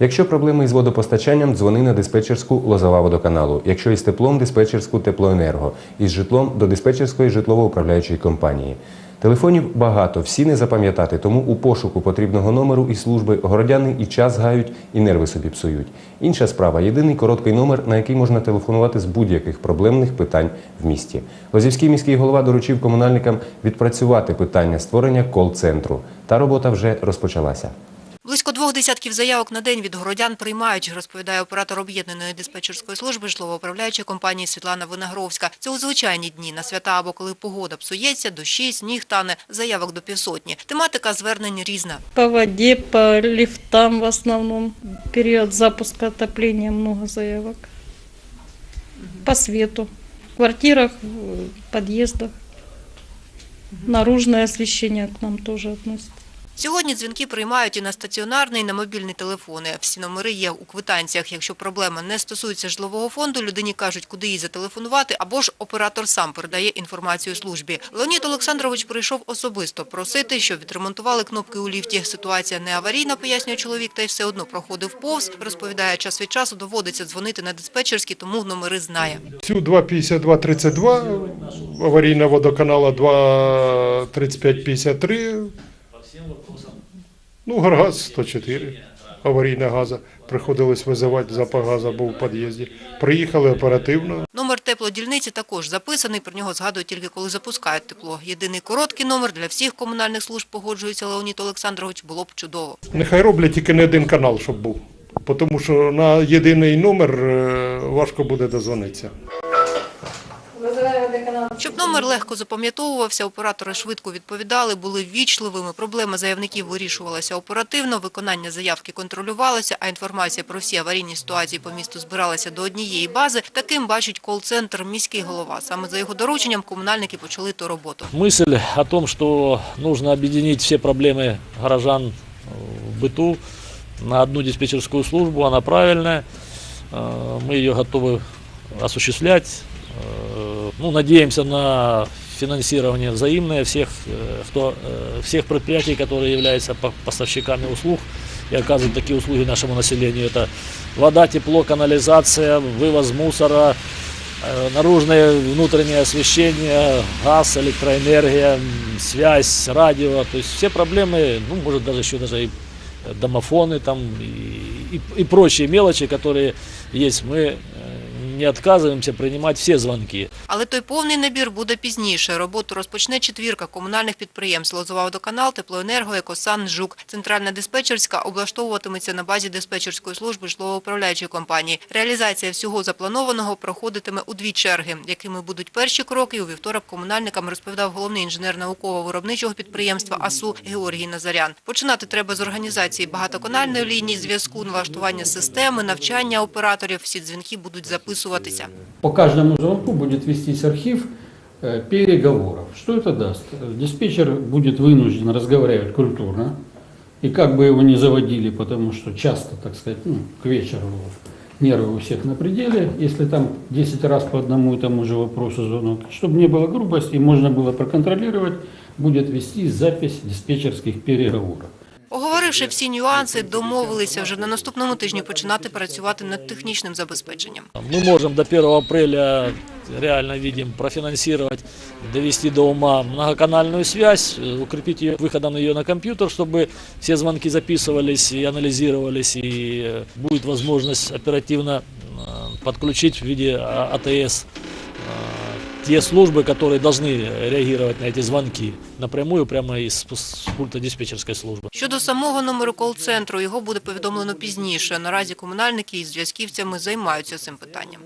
Якщо проблеми із водопостачанням, дзвони на диспетчерську Лозова водоканалу. Якщо із теплом, диспетчерську теплоенерго. Із житлом до диспетчерської житлово-управляючої компанії. Телефонів багато, всі не запам'ятати, тому у пошуку потрібного номеру і служби городяни і час гають, і нерви собі псують. Інша справа єдиний короткий номер, на який можна телефонувати з будь-яких проблемних питань в місті. Лозівський міський голова доручив комунальникам відпрацювати питання створення кол-центру. Та робота вже розпочалася. Близько двох десятків заявок на день від городян приймають, розповідає оператор об'єднаної диспетчерської служби житлово-управляючої компанії Світлана Виногровська. Це у звичайні дні на свята або коли погода псується, дощі, сніг тане, заявок до півсотні. Тематика звернень різна. По воде, по лифтам в основном. Период запуска отопления много заявок. По свету. В квартирах, в подъездах. Наружное освещение к нам тоже относится. Сьогодні дзвінки приймають і на стаціонарний, і на мобільні телефони. Всі номери є у квитанціях. Якщо проблема не стосується житлового фонду, людині кажуть, куди їй зателефонувати, або ж оператор сам передає інформацію службі. Леонід Олександрович прийшов особисто просити, щоб відремонтували кнопки у ліфті. Ситуація не аварійна, пояснює чоловік, та й все одно проходив повз. Розповідає, час від часу доводиться дзвонити на диспетчерські, тому номери знає. Цю 2,52,32, аварійна водоканала 2,35,53. Ну, Гаргаз 104, аварійна газа. Приходилось визивати запах газу, був у під'їзді. Приїхали оперативно. Номер теплодільниці також записаний. Про нього згадують тільки коли запускають тепло. Єдиний короткий номер для всіх комунальних служб погоджується Леонід Олександрович. Було б чудово. Нехай роблять тільки не один канал, щоб був. Тому що на єдиний номер е, важко буде дозвонитися. Щоб номер легко запам'ятовувався, оператори швидко відповідали, були ввічливими. Проблема заявників вирішувалася оперативно, виконання заявки контролювалося, а інформація про всі аварійні ситуації по місту збиралася до однієї бази. Таким бачить кол-центр міський голова. Саме за його дорученням комунальники почали ту роботу. Мысль о том, что нужно объединить все проблемы горожан э, в быту на одну диспетчерскую службу, она правильная. Э, Мы ее готовы осуществлять. Э, Ну, надеемся на финансирование взаимное всех, э, кто, э, всех предприятий, которые являются по- поставщиками услуг и оказывают такие услуги нашему населению. Это вода, тепло, канализация, вывоз мусора, Э, наружное внутреннее освещение, газ, электроэнергия, связь, радио, то есть все проблемы, ну, может даже еще даже и домофоны там и, и, и прочие мелочи, которые есть, мы э, не отказываемся принимать все звонки. Але той повний набір буде пізніше. Роботу розпочне четвірка комунальних підприємств «Лозова водоканал», «Теплоенерго», «Екосан», «Жук». Центральна диспетчерська облаштовуватиметься на базі диспетчерської служби житлово-управляючої компанії. Реалізація всього запланованого проходитиме у дві черги. Якими будуть перші кроки, у вівторок комунальникам розповідав головний інженер науково-виробничого підприємства АСУ Георгій Назарян. Починати треба з організації багатоканальної лінії зв'язку, налаштування системи, навчання операторів. Всі дзвінки будуть записуватися. По каждому звонку будет вестись архив э, переговоров. Что это даст? Диспетчер будет вынужден разговаривать культурно. И как бы его ни заводили, потому что часто, так сказать, ну, к вечеру нервы у всех на пределе, если там 10 раз по одному и тому же вопросу звонок, чтобы не было грубости и можно было проконтролировать, будет вести запись диспетчерских переговоров. Оговоривши всі нюанси, домовилися вже на наступному тижні починати працювати над технічним забезпеченням. Мы можем до 1 апреля, реально видим, профинансировать, довести до ума многоканальную связь, э, укрепить ее выходом ее на компьютер, чтобы все звонки записывались и анализировались, и э, будет возможность оперативно э, подключить в виде а, АТС э, те службы, которые должны реагировать на эти звонки напрямую прямо из с пульта диспетчерской службы. Щодо самого номеру кол-центру, його буде повідомлено пізніше. Наразі комунальники із зв'язківцями займаються цим питанням.